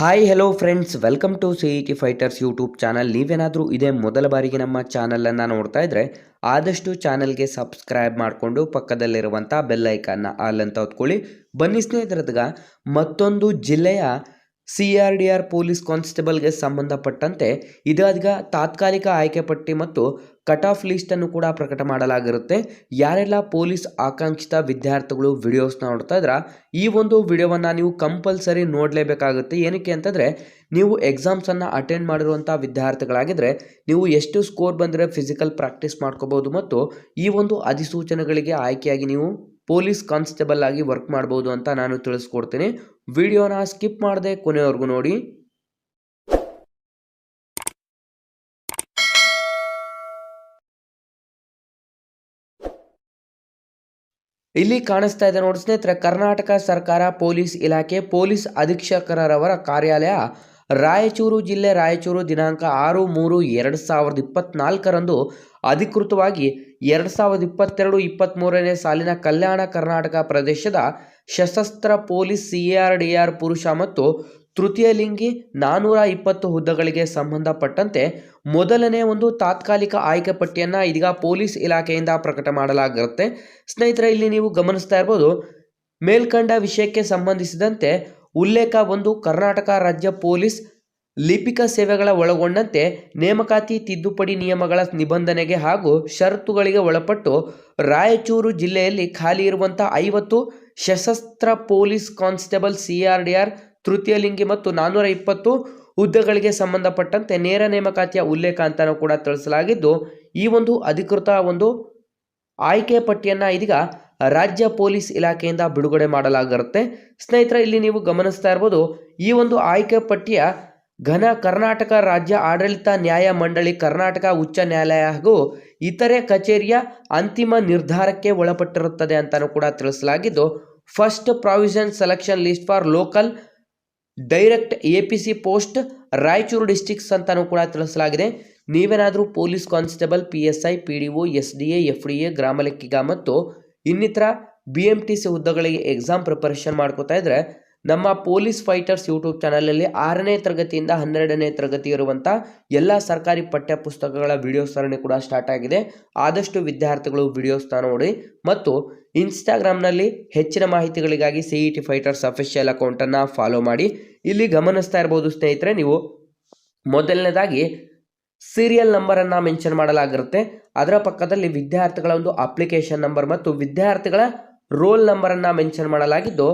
Hi hello friends welcome to C E T fighters YouTube channel ನೀವೇನಾದರೂ ಇದೇ ಮೊದಲ ಬಾರಿಗೆ ನಮ್ಮ ಚಾನಲನ್ನು ನೋಡ್ತಾ ಇದ್ದರೆ ಆದಷ್ಟು ಚಾನಲ್ಗೆ ಸಬ್ಸ್ಕ್ರೈಬ್ ಮಾಡಿಕೊಂಡು ಪಕ್ಕದಲ್ಲಿರುವಂಥ ಬೆಲ್ಲೈಕನ್ನ ಆಲ್ ಅಂತ ಹೊತ್ಕೊಳ್ಳಿ ಬನ್ನಿ ಸ್ನೇಹಿತರದ್ಗ, ಮತ್ತೊಂದು ಜಿಲ್ಲೆಯ C R D R police ಕಾನ್ಸ್ಟೇಬಲ್ಗೆ ಸಂಬಂಧಪಟ್ಟಂತೆ ಇದಾದ್ಗ ತಾತ್ಕಾಲಿಕ ಆಯ್ಕೆ ಪಟ್ಟಿ ಮತ್ತು ಕಟ್ ಆಫ್ ಲಿಸ್ಟನ್ನು ಕೂಡ ಪ್ರಕಟ ಮಾಡಲಾಗಿರುತ್ತೆ. ಯಾರೆಲ್ಲ ಪೊಲೀಸ್ ಆಕಾಂಕ್ಷಿತ ವಿದ್ಯಾರ್ಥಿಗಳು ವಿಡಿಯೋಸ್ನ ನೋಡ್ತಾ ಇದ್ರ, ಈ ಒಂದು ವಿಡಿಯೋವನ್ನು ನೀವು ಕಂಪಲ್ಸರಿ ನೋಡಲೇಬೇಕಾಗುತ್ತೆ. ಏನಕ್ಕೆ ಅಂತಂದರೆ, ನೀವು ಎಕ್ಸಾಮ್ಸನ್ನು ಅಟೆಂಡ್ ಮಾಡಿರುವಂಥ ವಿದ್ಯಾರ್ಥಿಗಳಾಗಿದ್ದರೆ ನೀವು ಎಷ್ಟು ಸ್ಕೋರ್ ಬಂದರೆ ಫಿಸಿಕಲ್ ಪ್ರಾಕ್ಟೀಸ್ ಮಾಡ್ಕೋಬೋದು ಮತ್ತು ಈ ಒಂದು ಅಧಿಸೂಚನೆಗಳಿಗೆ ಆಯ್ಕೆಯಾಗಿ ನೀವು ಪೊಲೀಸ್ ಕಾನ್ಸ್ಟೇಬಲ್ ಆಗಿ ವರ್ಕ್ ಮಾಡ್ಬೋದು ಅಂತ ನಾನು ತಿಳಿಸ್ಕೊಡ್ತೀನಿ. ವಿಡಿಯೋನ ಸ್ಕಿಪ್ ಮಾಡದೆ ಕೊನೆಯವರೆಗೂ ನೋಡಿ. ಇಲ್ಲಿ ಕಾಣಿಸ್ತಾ ಇದೆ ನೋಡಿ ಸ್ನೇಹಿತರೆ, ಕರ್ನಾಟಕ ಸರ್ಕಾರ, ಪೊಲೀಸ್ ಇಲಾಖೆ, ಪೊಲೀಸ್ ಅಧೀಕ್ಷಕರವರ ಕಾರ್ಯಾಲಯ ರಾಯಚೂರು ಜಿಲ್ಲೆ ರಾಯಚೂರು ದಿನಾಂಕ ಆರು ಮೂರು ಎರಡು ಸಾವಿರದ ಇಪ್ಪತ್ನಾಲ್ಕರಂದು ಅಧಿಕೃತವಾಗಿ ಎರಡು ಸಾವಿರದ ಇಪ್ಪತ್ತೆರಡು ಇಪ್ಪತ್ತ್ಮೂರನೇ ಸಾಲಿನ ಕಲ್ಯಾಣ ಕರ್ನಾಟಕ ಪ್ರದೇಶದ ಸಶಸ್ತ್ರ police C R D R ಪುರುಷ ಮತ್ತು ತೃತೀಯ ಲಿಂಗಿ ನಾನ್ನೂರ ಇಪ್ಪತ್ತು ಹುದ್ದೆಗಳಿಗೆ ಸಂಬಂಧಪಟ್ಟಂತೆ ಮೊದಲನೇ ಒಂದು ತಾತ್ಕಾಲಿಕ ಆಯ್ಕೆ ಪಟ್ಟಿಯನ್ನು ಇದೀಗ ಪೊಲೀಸ್ ಇಲಾಖೆಯಿಂದ ಪ್ರಕಟ ಮಾಡಲಾಗಿರುತ್ತೆ. ಸ್ನೇಹಿತರೆ, ಇಲ್ಲಿ ನೀವು ಗಮನಿಸ್ತಾ ಇರ್ಬೋದು, ಮೇಲ್ಕಂಡ ವಿಷಯಕ್ಕೆ ಸಂಬಂಧಿಸಿದಂತೆ ಉಲ್ಲೇಖ ಒಂದು ಕರ್ನಾಟಕ ರಾಜ್ಯ ಪೊಲೀಸ್ ಲಿಪಿಕ ಸೇವೆಗಳ ಒಳಗೊಂಡಂತೆ ನೇಮಕಾತಿ ತಿದ್ದುಪಡಿ ನಿಯಮಗಳ ನಿಬಂಧನೆಗೆ ಹಾಗೂ ಷರತ್ತುಗಳಿಗೆ ಒಳಪಟ್ಟು ರಾಯಚೂರು ಜಿಲ್ಲೆಯಲ್ಲಿ ಖಾಲಿ ಇರುವಂಥ ಐವತ್ತು ಸಶಸ್ತ್ರ police constable C R D R ತೃತೀಯ ಲಿಂಗಿ ಮತ್ತು ನಾನ್ನೂರ ಇಪ್ಪತ್ತು ಹುದ್ದೆಗಳಿಗೆ ಸಂಬಂಧಪಟ್ಟಂತೆ ನೇರ ನೇಮಕಾತಿಯ ಉಲ್ಲೇಖ ಅಂತಲೂ ಕೂಡ ತಿಳಿಸಲಾಗಿದ್ದು, ಈ ಒಂದು ಅಧಿಕೃತ ಒಂದು ಆಯ್ಕೆ ಪಟ್ಟಿಯನ್ನು ಇದೀಗ ರಾಜ್ಯ ಪೊಲೀಸ್ ಇಲಾಖೆಯಿಂದ ಬಿಡುಗಡೆ ಮಾಡಲಾಗಿರುತ್ತೆ. ಸ್ನೇಹಿತರೆ, ಇಲ್ಲಿ ನೀವು ಗಮನಿಸ್ತಾ ಇರ್ಬೋದು, ಈ ಒಂದು ಆಯ್ಕೆ ಪಟ್ಟಿಯ ಘನ ಕರ್ನಾಟಕ ರಾಜ್ಯ ಆಡಳಿತ ನ್ಯಾಯ ಮಂಡಳಿ, ಕರ್ನಾಟಕ ಉಚ್ಚ ನ್ಯಾಯಾಲಯ ಹಾಗೂ ಇತರೆ ಕಚೇರಿಯ ಅಂತಿಮ ನಿರ್ಧಾರಕ್ಕೆ ಒಳಪಟ್ಟಿರುತ್ತದೆ ಅಂತಲೂ ಕೂಡ ತಿಳಿಸಲಾಗಿದ್ದು first provision selection list for local direct A P C post Raichur districts ಅಂತಲೂ ಕೂಡ ತಿಳಿಸಲಾಗಿದೆ. ನೀವೇನಾದರೂ police constable P S I P D O S D A F D A ಗ್ರಾಮ ಲೆಕ್ಕಿಗ ಮತ್ತು ಇನ್ನಿತರ ಬಿ ಎಂ ಟಿ ಸಿ ಹುದ್ದೆಗಳಿಗೆ exam preparation ಮಾಡ್ಕೋತಾ ಇದ್ದರೆ ನಮ್ಮ ಪೊಲೀಸ್ ಫೈಟರ್ಸ್ ಯೂಟ್ಯೂಬ್ ಚಾನಲಲ್ಲಿ ಆರನೇ ತರಗತಿಯಿಂದ ಹನ್ನೆರಡನೇ ತರಗತಿ ಇರುವಂಥ ಎಲ್ಲ ಸರ್ಕಾರಿ ಪಠ್ಯ ಪುಸ್ತಕಗಳ ವಿಡಿಯೋ ಸರಣಿ ಕೂಡ ಸ್ಟಾರ್ಟ್ ಆಗಿದೆ. ಆದಷ್ಟು ವಿದ್ಯಾರ್ಥಿಗಳು ವಿಡಿಯೋಸ್ನ ನೋಡಿ ಮತ್ತು ಇನ್ಸ್ಟಾಗ್ರಾಮ್ನಲ್ಲಿ ಹೆಚ್ಚಿನ ಮಾಹಿತಿಗಳಿಗಾಗಿ C E T fighters official ಅಕೌಂಟನ್ನು ಫಾಲೋ ಮಾಡಿ. ಇಲ್ಲಿ ಗಮನಿಸ್ತಾ ಇರ್ಬೋದು ಸ್ನೇಹಿತರೆ, ನೀವು ಮೊದಲನೇದಾಗಿ ಸೀರಿಯಲ್ ನಂಬರನ್ನು ಮೆನ್ಷನ್ ಮಾಡಲಾಗಿರುತ್ತೆ. ಅದರ ಪಕ್ಕದಲ್ಲಿ ವಿದ್ಯಾರ್ಥಿಗಳ ಒಂದು ಅಪ್ಲಿಕೇಶನ್ ನಂಬರ್ ಮತ್ತು ವಿದ್ಯಾರ್ಥಿಗಳ ರೋಲ್ ನಂಬರನ್ನು ಮೆನ್ಷನ್ ಮಾಡಲಾಗಿದ್ದು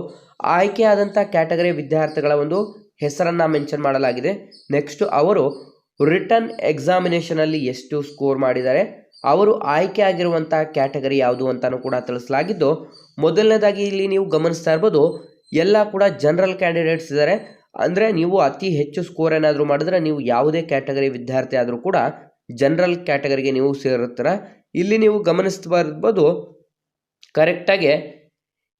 ಆಯ್ಕೆಯಾದಂಥ ಕ್ಯಾಟಗರಿ ವಿದ್ಯಾರ್ಥಿಗಳ ಒಂದು ಹೆಸರನ್ನು ಮೆನ್ಷನ್ ಮಾಡಲಾಗಿದೆ. ನೆಕ್ಸ್ಟ್ ಅವರು ರಿಟರ್ನ್ ಎಕ್ಸಾಮಿನೇಷನಲ್ಲಿ ಎಷ್ಟು ಸ್ಕೋರ್ ಮಾಡಿದ್ದಾರೆ, ಅವರು ಆಯ್ಕೆ ಆಗಿರುವಂಥ ಕ್ಯಾಟಗರಿ ಯಾವುದು ಅಂತಲೂ ಕೂಡ ತಿಳಿಸಲಾಗಿದ್ದು, ಮೊದಲನೇದಾಗಿ ಇಲ್ಲಿ ನೀವು ಗಮನಿಸ್ತಾ ಇರ್ಬೋದು, ಎಲ್ಲ ಕೂಡ ಜನರಲ್ ಕ್ಯಾಂಡಿಡೇಟ್ಸ್ ಇದ್ದಾರೆ. ಅಂದರೆ ನೀವು ಅತಿ ಹೆಚ್ಚು ಸ್ಕೋರ್ ಏನಾದರೂ ಮಾಡಿದ್ರೆ ನೀವು ಯಾವುದೇ ಕ್ಯಾಟಗರಿ ವಿದ್ಯಾರ್ಥಿ ಆದರೂ ಕೂಡ ಜನರಲ್ ಕ್ಯಾಟಗರಿಗೆ ನೀವು ಸೇರುತ್ತೀರ ಇಲ್ಲಿ ನೀವು ಗಮನಿಸ್ತಾ ಇರ್ಬೋದು ಕರೆಕ್ಟಾಗಿ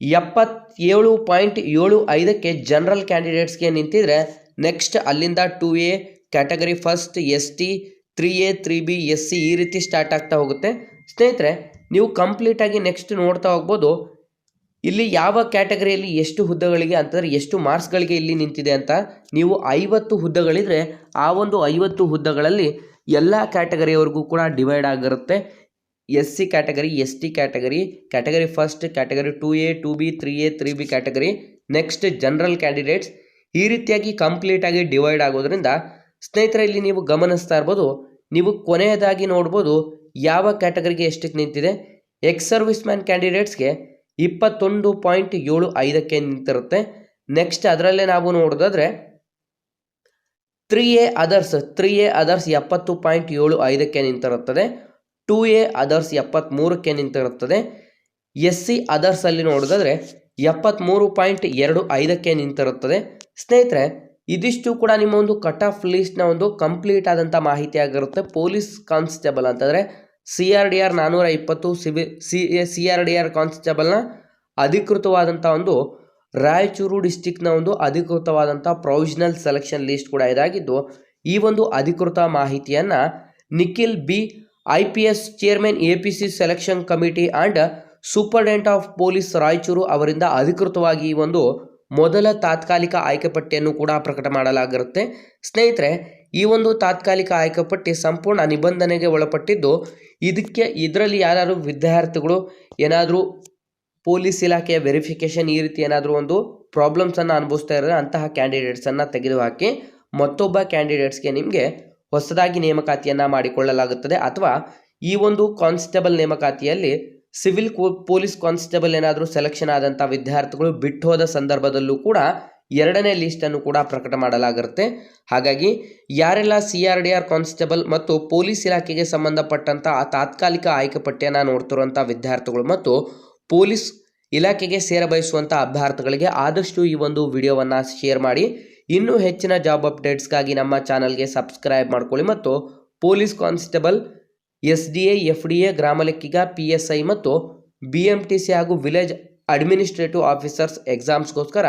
ಎಪ್ಪತ್ತೇಳು ಪಾಯಿಂಟ್ ಏಳು ಐದಕ್ಕೆ ಜನರಲ್ ಕ್ಯಾಂಡಿಡೇಟ್ಸ್ಗೆ ನಿಂತಿದ್ರೆ ನೆಕ್ಸ್ಟ್ ಅಲ್ಲಿಂದ two A category first S T three A three B S C ಈ ರೀತಿ ಸ್ಟಾರ್ಟ್ ಆಗ್ತಾ ಹೋಗುತ್ತೆ. ಸ್ನೇಹಿತರೆ, ನೀವು ಕಂಪ್ಲೀಟಾಗಿ ನೆಕ್ಸ್ಟ್ ನೋಡ್ತಾ ಹೋಗ್ಬೋದು. ಇಲ್ಲಿ ಯಾವ ಕ್ಯಾಟಗರಿಯಲ್ಲಿ ಎಷ್ಟು ಹುದ್ದೆಗಳಿಗೆ ಅಂತಂದರೆ ಎಷ್ಟು ಮಾರ್ಕ್ಸ್ಗಳಿಗೆ ಇಲ್ಲಿ ನಿಂತಿದೆ ಅಂತ ನೀವು ಐವತ್ತು ಹುದ್ದೆಗಳಿದ್ರೆ ಆ ಒಂದು ಐವತ್ತು ಹುದ್ದೆಗಳಲ್ಲಿ ಎಲ್ಲ ಕ್ಯಾಟಗರಿಯವರೆಗೂ ಕೂಡ ಡಿವೈಡ್ ಆಗಿರುತ್ತೆ. S C category S T category category first, category two A, two B, three A, three B category. Next general candidates. ಈ ರೀತಿಯಾಗಿ ಕಂಪ್ಲೀಟಾಗಿ ಡಿವೈಡ್ ಆಗೋದ್ರಿಂದ ಸ್ನೇಹಿತರೆ, ಇಲ್ಲಿ ನೀವು ಗಮನಿಸ್ತಾ ಇರ್ಬೋದು, ನೀವು ಕೊನೆಯದಾಗಿ ನೋಡ್ಬೋದು ಯಾವ ಕ್ಯಾಟಗರಿಗೆ ಎಷ್ಟಕ್ಕೆ ನಿಂತಿದೆ. ಎಕ್ಸ್ ಸರ್ವಿಸ್ ಮ್ಯಾನ್ ಕ್ಯಾಂಡಿಡೇಟ್ಸ್ಗೆ ಇಪ್ಪತ್ತೊಂದು ಪಾಯಿಂಟ್ ಏಳು ಐದಕ್ಕೆ ನಿಂತಿರುತ್ತೆ. ನೆಕ್ಸ್ಟ್ ಅದರಲ್ಲೇ ನಾವು ನೋಡೋದಾದ್ರೆ three A others three A others ಎಪ್ಪತ್ತು ಪಾಯಿಂಟ್ ಏಳು ಐದಕ್ಕೆ ನಿಂತಿರುತ್ತದೆ. ಟೂ ಎ ಅದರ್ಸ್ ಎಪ್ಪತ್ತ್ಮೂರಕ್ಕೆ ನಿಂತಿರುತ್ತದೆ. ಎಸ್ ಸಿ ಅದರ್ಸಲ್ಲಿ ನೋಡೋದಾದ್ರೆ ಎಪ್ಪತ್ತ್ಮೂರು ಪಾಯಿಂಟ್ ಎರಡು ಐದಕ್ಕೆ ನಿಂತಿರುತ್ತದೆ. ಸ್ನೇಹಿತರೆ, ಇದಿಷ್ಟು ಕೂಡ ನಿಮ್ಮ ಒಂದು ಕಟ್ ಆಫ್ ಲೀಸ್ಟ್ನ ಒಂದು ಕಂಪ್ಲೀಟ್ ಆದಂಥ ಮಾಹಿತಿ ಆಗಿರುತ್ತೆ. ಪೊಲೀಸ್ ಕಾನ್ಸ್ಟೇಬಲ್ ಅಂತಂದರೆ ಸಿ ಆರ್ ಡಿ ಆರ್ ನಾನ್ನೂರ ಇಪ್ಪತ್ತು CV C C R D R ಕಾನ್ಸ್ಟೇಬಲ್ನ ಅಧಿಕೃತವಾದಂಥ ಒಂದು ರಾಯಚೂರು ಡಿಸ್ಟಿಕ್ನ ಒಂದು ಅಧಿಕೃತವಾದಂಥ ಪ್ರೊವಿಷನಲ್ ಸೆಲೆಕ್ಷನ್ ಲೀಸ್ಟ್ ಕೂಡ ಇದಾಗಿದ್ದು, ಈ ಒಂದು ಅಧಿಕೃತ ಮಾಹಿತಿಯನ್ನು Nikhil B I P S chairman, A P C selection committee and superintendent of police Raichur ಅವರಿಂದ ಅಧಿಕೃತವಾಗಿ ಈ ಒಂದು ಮೊದಲ ತಾತ್ಕಾಲಿಕ ಆಯ್ಕೆ ಪಟ್ಟಿಯನ್ನು ಕೂಡ ಪ್ರಕಟ ಮಾಡಲಾಗಿರುತ್ತೆ. ಸ್ನೇಹಿತರೆ, ಈ ಒಂದು ತಾತ್ಕಾಲಿಕ ಆಯ್ಕೆ ಪಟ್ಟಿ ಸಂಪೂರ್ಣ ನಿಬಂಧನೆಗೆ ಒಳಪಟ್ಟಿದ್ದು, ಇದಕ್ಕೆ ಇದರಲ್ಲಿ ಯಾರು ವಿದ್ಯಾರ್ಥಿಗಳು ಏನಾದರೂ ಪೊಲೀಸ್ ಇಲಾಖೆಯ ವೆರಿಫಿಕೇಶನ್ ಈ ರೀತಿ ಏನಾದರೂ ಒಂದು ಪ್ರಾಬ್ಲಮ್ಸನ್ನು ಅನುಭವಿಸ್ತಾ ಇರೋದ್ರೆ ಅಂತಹ ಕ್ಯಾಂಡಿಡೇಟ್ಸನ್ನು ತೆಗೆದುಹಾಕಿ ಮತ್ತೊಬ್ಬ ಕ್ಯಾಂಡಿಡೇಟ್ಸ್ಗೆ ನಿಮಗೆ ಹೊಸದಾಗಿ ನೇಮಕಾತಿಯನ್ನು ಮಾಡಿಕೊಳ್ಳಲಾಗುತ್ತದೆ ಅಥವಾ ಈ ಒಂದು ಕಾನ್ಸ್ಟೇಬಲ್ ನೇಮಕಾತಿಯಲ್ಲಿ ಸಿವಿಲ್ ಪೊಲೀಸ್ ಕಾನ್ಸ್ಟೇಬಲ್ ಏನಾದರೂ ಸೆಲೆಕ್ಷನ್ ಆದಂಥ ವಿದ್ಯಾರ್ಥಿಗಳು ಬಿಟ್ಟು ಹೋದ ಸಂದರ್ಭದಲ್ಲೂ ಕೂಡ ಎರಡನೇ ಲೀಸ್ಟನ್ನು ಕೂಡ ಪ್ರಕಟ ಮಾಡಲಾಗಿರುತ್ತೆ. ಹಾಗಾಗಿ ಯಾರೆಲ್ಲ C R D R constable ಮತ್ತು ಪೊಲೀಸ್ ಇಲಾಖೆಗೆ ಸಂಬಂಧಪಟ್ಟಂಥ ತಾತ್ಕಾಲಿಕ ಆಯ್ಕೆ ಪಟ್ಟಿಯನ್ನು ನೋಡ್ತಿರುವಂಥ ವಿದ್ಯಾರ್ಥಿಗಳು ಮತ್ತು ಪೊಲೀಸ್ ಇಲಾಖೆಗೆ ಸೇರ ಬಯಸುವಂಥ ಅಭ್ಯರ್ಥಿಗಳಿಗೆ ಆದಷ್ಟು ಈ ಒಂದು ವಿಡಿಯೋವನ್ನು ಶೇರ್ ಮಾಡಿ. ಇನ್ನೂ ಹೆಚ್ಚಿನ ಜಾಬ್ ಅಪ್ಡೇಟ್ಸ್ಗಾಗಿ ನಮ್ಮ ಚಾನಲ್ಗೆ ಸಬ್ಸ್ಕ್ರೈಬ್ ಮಾಡ್ಕೊಳ್ಳಿ ಮತ್ತು police constable S D A F D A ಗ್ರಾಮ ಲೆಕ್ಕಿಗ ಪಿ ಎಸ್ ಐ ಮತ್ತು ಬಿ ಎಂ ಟಿ ಸಿ ಹಾಗೂ ವಿಲೇಜ್ ಅಡ್ಮಿನಿಸ್ಟ್ರೇಟಿವ್ ಆಫೀಸರ್ಸ್ ಎಕ್ಸಾಮ್ಸ್ಗೋಸ್ಕರ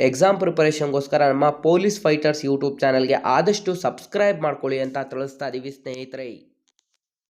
ಎಕ್ಸಾಮ್ ಪ್ರಿಪರೇಷನ್ಗೋಸ್ಕರ ನಮ್ಮ ಪೊಲೀಸ್ ಫೈಟರ್ಸ್ ಯೂಟ್ಯೂಬ್ ಚಾನಲ್ಗೆ ಆದಷ್ಟು ಸಬ್ಸ್ಕ್ರೈಬ್ ಮಾಡ್ಕೊಳ್ಳಿ ಅಂತ ತಿಳಿಸ್ತಾ ಇದ್ದೀವಿ ಸ್ನೇಹಿತರೆ.